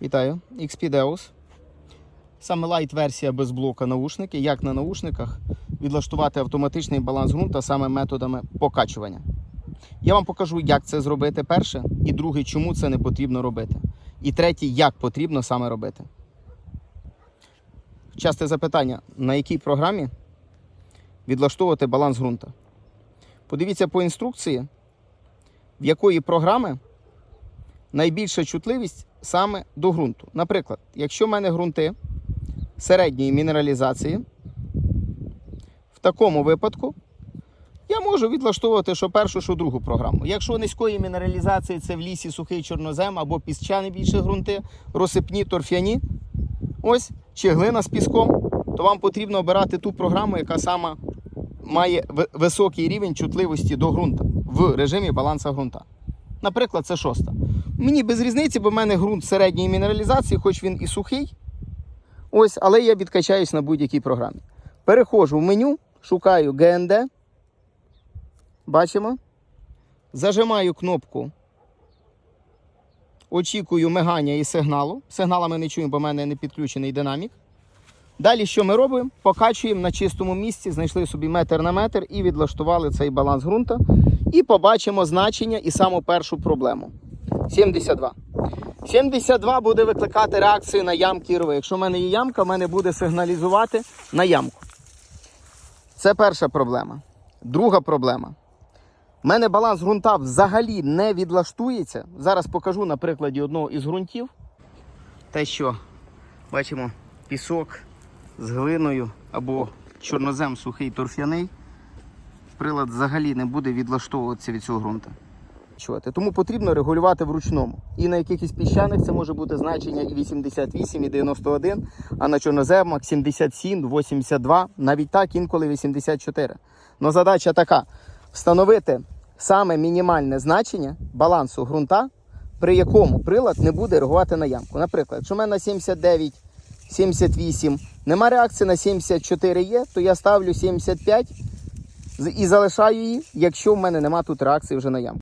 Вітаю, XP Deus. Саме лайт версія без блока наушники. Як на наушниках відлаштувати автоматичний баланс ґрунта саме методами покачування. Я вам покажу, як це зробити перше, і друге, чому це не потрібно робити. І третє, як потрібно саме робити. Часте запитання, на якій програмі відлаштовувати баланс ґрунта. Подивіться по інструкції, в якої програми найбільша чутливість саме до ґрунту. Наприклад, якщо в мене ґрунти середньої мінералізації, в такому випадку я можу відлаштовувати що першу, що другу програму. Якщо низької мінералізації це в лісі сухий чорнозем або піщані більше ґрунти, розсипні, торфяні, ось, чи глина з піском, то вам потрібно обирати ту програму, яка сама має високий рівень чутливості до ґрунта в режимі баланса ґрунта. Наприклад, це шоста. Мені без різниці, бо в мене ґрунт середньої мінералізації, хоч він і сухий. Ось, але я відкачаюсь на будь-якій програмі. Переходжу в меню, шукаю ГНД. Бачимо. Зажимаю кнопку. Очікую мигання і сигналу. Сигнала ми не чуємо, бо в мене не підключений динамік. Далі що ми робимо? Покачуємо на чистому місці, знайшли собі метр на метр і відлаштували цей баланс ґрунта. І побачимо значення і саму першу проблему. 72. 72 буде викликати реакцію на ямки рви. Якщо в мене є ямка, в мене буде сигналізувати на ямку. Це перша проблема. Друга проблема. У мене баланс ґрунта взагалі не відлаштується. Зараз покажу на прикладі одного із ґрунтів. Те, що бачимо пісок з глиною або чорнозем сухий торфяний. Прилад взагалі не буде відлаштовуватися від цього ґрунта. Чувати. Тому потрібно регулювати вручному. І на якихось піщаних це може бути значення і 88, і 91, а на чорноземах 77, 82, навіть так інколи 84. Но задача така: встановити саме мінімальне значення балансу ґрунта, при якому прилад не буде реагувати на ямку. Наприклад, якщо в мене на 79, 78, нема реакції на 74 є, то я ставлю 75 і залишаю її, якщо в мене нема тут реакції вже на ямку.